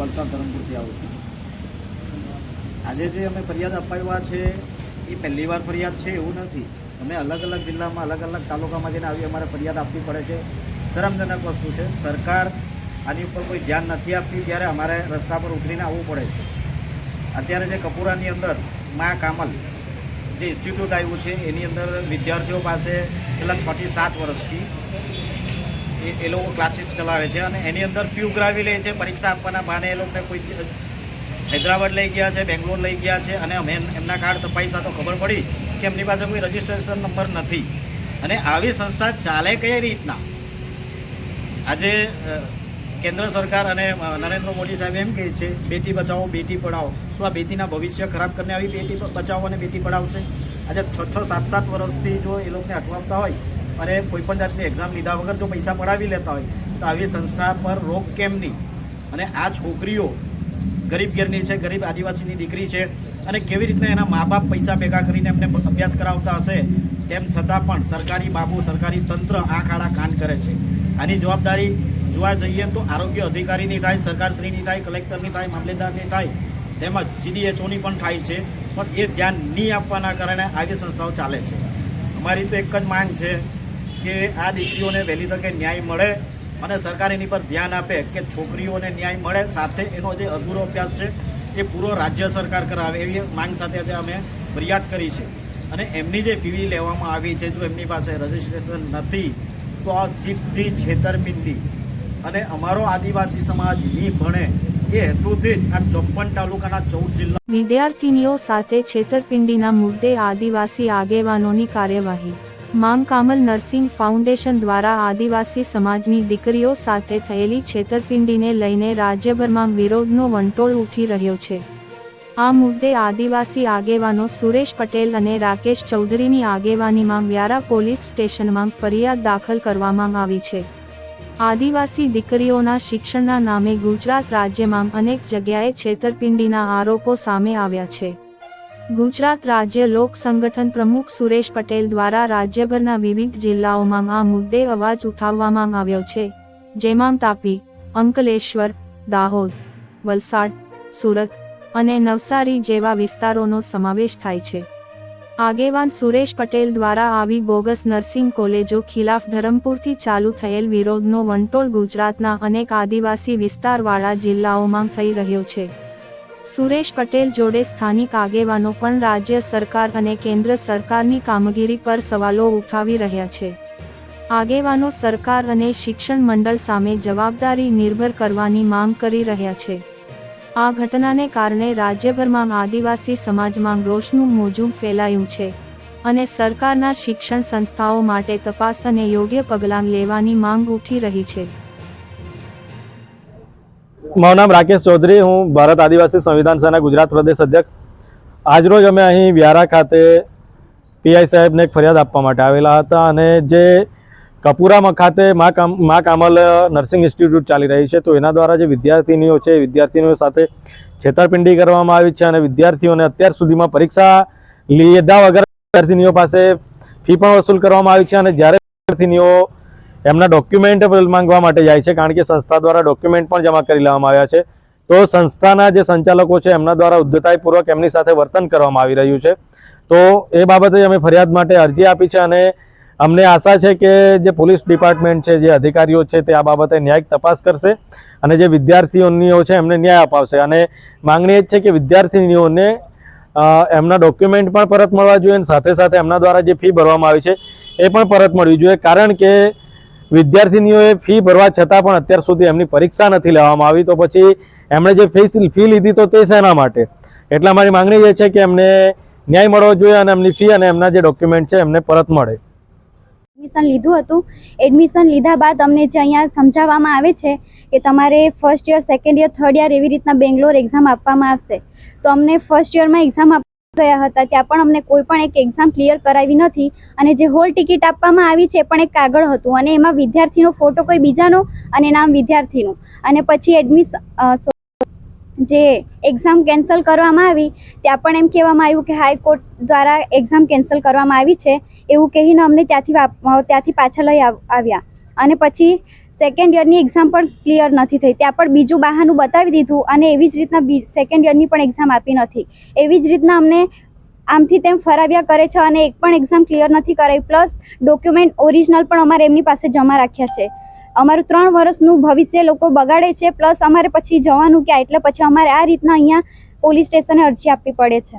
વલસાડ ધરમપુરથી આવું છું. આજે જે અમે ફરિયાદ અપાવ્યા છે, એ પહેલી વાર ફરિયાદ છે એવું નથી. અમે અલગ અલગ જિલ્લામાં અલગ અલગ તાલુકામાં જઈને આવી અમારે ફરિયાદ આપવી પડે છે. શરમજનક વસ્તુ છે. સરકાર આની ઉપર કોઈ ધ્યાન નથી આપતી ત્યારે અમારે રસ્તા પર ઉતરીને આવવું પડે છે. અત્યારે જે કપૂરાની અંદર મા કામલ જે ઇન્સ્ટિટ્યૂટ આવ્યું છે, એની અંદર વિદ્યાર્થીઓ પાસે છેલ્લા છથી સાત વર્ષથી એ એ લોકો ક્લાસીસ ચલાવે છે અને એની અંદર ફી ઉઘરાવી લે છે, પરીક્ષા આપવાના બહાને એ લોકોને કોઈ, હૈદરાબાદ લઈ ગયા છે, બેંગ્લોર લઈ ગયા છે અને અમે એમના કાર્ડ તપાસ્યા તો ખબર પડી કે એમની પાસે કોઈ રજિસ્ટ્રેશન નંબર નથી. અને આવી સંસ્થા ચાલે કઈ રીતના? આજે કેન્દ્ર સરકાર અને નરેન્દ્ર મોદી સાહેબ એમ કહે છે, બેટી બચાવો, બેટી પઢાઓ. શું આ બેટીના ભવિષ્ય ખરાબ કરીને આવી બેટી બચાવો અને બેટી પઢાવશે? આજે છ છ, સાત સાત વર્ષથી જો એ લોકોને અટવાવતા હોય અને કોઈપણ જાતની એક્ઝામ લીધા વગર જો પૈસા પડાવી લેતા હોય, તો આવી સંસ્થા પર રોક કેમ નહીં? અને આ છોકરીઓ ગરીબ ઘેરની છે, ગરીબ આદિવાસીની દીકરી છે, અને કેવી રીતના એના મા બાપ પૈસા ભેગા કરીને એમને અભ્યાસ કરાવતા હશે, તેમ છતાં પણ સરકારી બાબુ, સરકારી તંત્ર આ ખાડા કાન કરે છે. આની જવાબદારી જોવા જઈએ તો આરોગ્ય અધિકારીની થાય, સરકારશ્રીની થાય, કલેક્ટરની થાય મામલેદારની થાય, તેમજ સીડીએચઓની પણ થાય છે, પણ એ ધ્યાન નહીં આપવાના કારણે આવી સંસ્થાઓ ચાલે છે. અમારી તો એક જ માંગ છે કે આ દીકરીઓને વહેલી તકે ન્યાય મળે અને સરકાર એની પર ધ્યાન આપે કે છોકરીઓને ન્યાય મળે. સાથે એનો જે અધૂરો અભ્યાસ છે, એ પૂરો રાજ્ય સરકાર કરાવે એવી માંગ સાથે આજે અમે ફરિયાદ કરી છે. અને એમની જે ફી લેવામાં આવી છે, જો એમની પાસે રજિસ્ટ્રેશન નથી, તો આ સીધી છેતરપિંડી. અને અમારો આદિવાસી સમાજ નહીં ભણે એ હેતુથી જ આ ચોપ્પન તાલુકાના ચૌદ જિલ્લા વિદ્યાર્થીનીઓ સાથે છેતરપિંડીના મુદ્દે આદિવાસી આગેવાનોની કાર્યવાહી. માંગ કામલ નર્સિંગ ફાઉન્ડેશન દ્વારા આદિવાસી સમાજની દીકરીઓ સાથે થયેલી છેતરપિંડીને લઈને રાજ્યભરમાં વિરોધનો વંટોળ ઉઠી રહ્યો છે. આ મુદ્દે આદિવાસી આગેવાનો સુરેશ પટેલ અને રાકેશ ચૌધરીની આગેવાનીમાં વ્યારા પોલીસ સ્ટેશનમાં ફરિયાદ દાખલ કરવામાં આવી છે. આદિવાસી દીકરીઓના શિક્ષણના નામે ગુજરાત રાજ્યમાં અનેક જગ્યાએ છેતરપિંડીના આરોપો સામે આવ્યા છે. ગુજરાત રાજ્ય લોક સંગઠન પ્રમુખ સુરેશ પટેલ દ્વારા રાજ્યભરના વિવિધ જિલ્લાઓમાં આ મુદ્દે અવાજ ઉઠાવવામાં આવ્યો છે. જેમાં તાપી, અંકલેશ્વર, દાહોદ, વલસાડ, સુરત અને નવસારી જેવા વિસ્તારોનો સમાવેશ થાય છે. આગેવાન સુરેશ પટેલ દ્વારા આવી બોગસ નર્સિંગ કોલેજો ખિલાફ ધરમપુરથી ચાલુ થયેલ વિરોધનો વંટોળ ગુજરાતના અનેક આદિવાસી વિસ્તારવાળા જિલ્લાઓમાં થઈ રહ્યો છે. સુરેશ પટેલ જોડે સ્થાનિક આગેવાનો પણ રાજ્ય સરકાર અને કેન્દ્ર સરકારની કામગીરી પર સવાલો ઉઠાવી રહ્યા છે. આગેવાનો સરકાર અને શિક્ષણ મંડળ સામે જવાબદારી નિર્ભર કરવાની માંગ કરી રહ્યા છે. આ ઘટનાને કારણે રાજ્યભરમાં આદિવાસી સમાજમાં રોષનું મોજું ફેલાયું છે અને સરકારના શિક્ષણ સંસ્થાઓ માટે તપાસ અને યોગ્ય પગલાં લેવાની માંગ ઉઠી રહી છે. મારું નામ રાકેશ ચૌધરી, હું ભારત આદિવાસી સંવિધાન સેના ગુજરાત પ્રદેશ અધ્યક્ષ. આજરોજ અમે અહીં વ્યારા ખાતે પીઆઈ સાહેબને એક ફરિયાદ આપવા માટે આવેલા હતા અને જે કપુરામાં ખાતે મા કામ, મા કામલ નર્સિંગ ઇન્સ્ટિટ્યૂટ ચાલી રહી છે, તો એના દ્વારા જે વિદ્યાર્થીનીઓ છે વિદ્યાર્થીનીઓ સાથે છેતરપિંડી કરવામાં આવી છે અને વિદ્યાર્થીઓને અત્યાર સુધીમાં પરીક્ષા લીધા વગર વિદ્યાર્થીનીઓ પાસે ફી પણ વસૂલ કરવામાં આવી છે અને જ્યારે વિદ્યાર્થીનીઓ એમના ડોક્યુમેન્ટ માંગવા માટે જાય છે, કારણ કે સંસ્થા દ્વારા ડોક્યુમેન્ટ પણ જમા કરી લેવામાં આવ્યા છે. તો સંસ્થાના જે સંચાલકો છે, એમના દ્વારા ઉદ્ધતાઈપૂર્વક એમની સાથે વર્તન કરવામાં આવી રહ્યું છે. તો એ બાબતે અમે ફરિયાદ માટે અરજી આપી છે અને અમને આશા છે કે જે પોલીસ ડિપાર્ટમેન્ટ છે, જે અધિકારીઓ છે, તે આ બાબતે ન્યાયિક તપાસ કરશે અને જે વિદ્યાર્થીઓનીઓ છે, એમને ન્યાય અપાવશે. અને માંગણી એ જ છે કે વિદ્યાર્થીનીઓને એમના ડોક્યુમેન્ટ પણ પરત મળવા જોઈએ અને સાથે સાથે એમના દ્વારા જે ફી ભરવામાં આવી છે, એ પણ પરત મળવી જોઈએ. કારણ કે વિદ્યાર્થીનીઓએ ફી ભરવા છતાં પણ અત્યાર સુધી એમની પરીક્ષા નથી લેવામાં આવી. તો પછી એમણે જે ફી ફી લીધી તો તે શેના માટે? એટલા મારી માંગણી એ છે કે એમને ન્યાય મળવો જોઈએ અને એમની ફી અને એમના જે ડોક્યુમેન્ટ છે એમને પરત મળે. એડમિશન લીધું હતું. એડમિશન લીધા બાદ અમને જે અહીંયા સમજાવવામાં આવે છે કે તમારે first year second year third year એવી રીતના બેંગ્લોર એક્ઝામ આપવામાં આવશે. તો અમને ફર્સ્ટ યરમાં એક્ઝામ ગયા હતા, ત્યાં પણ અમને કોઈ પણ એક એક્ઝામ ક્લિયર કરાવી નથી. અને જે હોલ ટિકિટ આપવામાં આવી છે પણ એક કાગળ હતું અને એમાં વિદ્યાર્થીનો ફોટો કોઈ બીજાનો અને નામ વિદ્યાર્થીનું. અને પછી એડમિશન જે એક્ઝામ કેન્સલ કરવામાં આવી, ત્યાં પણ એમ કહેવામાં આવ્યું કે હાઈકોર્ટ દ્વારા એક્ઝામ કેન્સલ કરવામાં આવી છે. એવું કહીને અમને ત્યાંથી ત્યાંથી પાછા લઈ આવ્યા. અને પછી સેકન્ડ યરની એક્ઝામ પણ ક્લિયર નથી થઈ. ત્યાં પણ બીજું બહાનું બતાવી દીધું અને એવી જ રીતના સેકન્ડ યરની પણ એક્ઝામ આપી નથી. એવી જ રીતના અમને આમથી તેમ ફરાવ્યા કરે છે અને એક પણ એક્ઝામ ક્લિયર નથી કરાવી પ્લસ ડોક્યુમેન્ટ ઓરિજિનલ પણ અમારે એમની પાસે જમા રાખ્યા છે. અમારું ત્રણ વર્ષનું ભવિષ્ય લોકો બગાડે છે. પ્લસ અમારે પછી જવાનું ક્યાં? એટલે પછી અમારે આ રીતના અહીંયા પોલીસ સ્ટેશને અરજી આપવી પડે છે.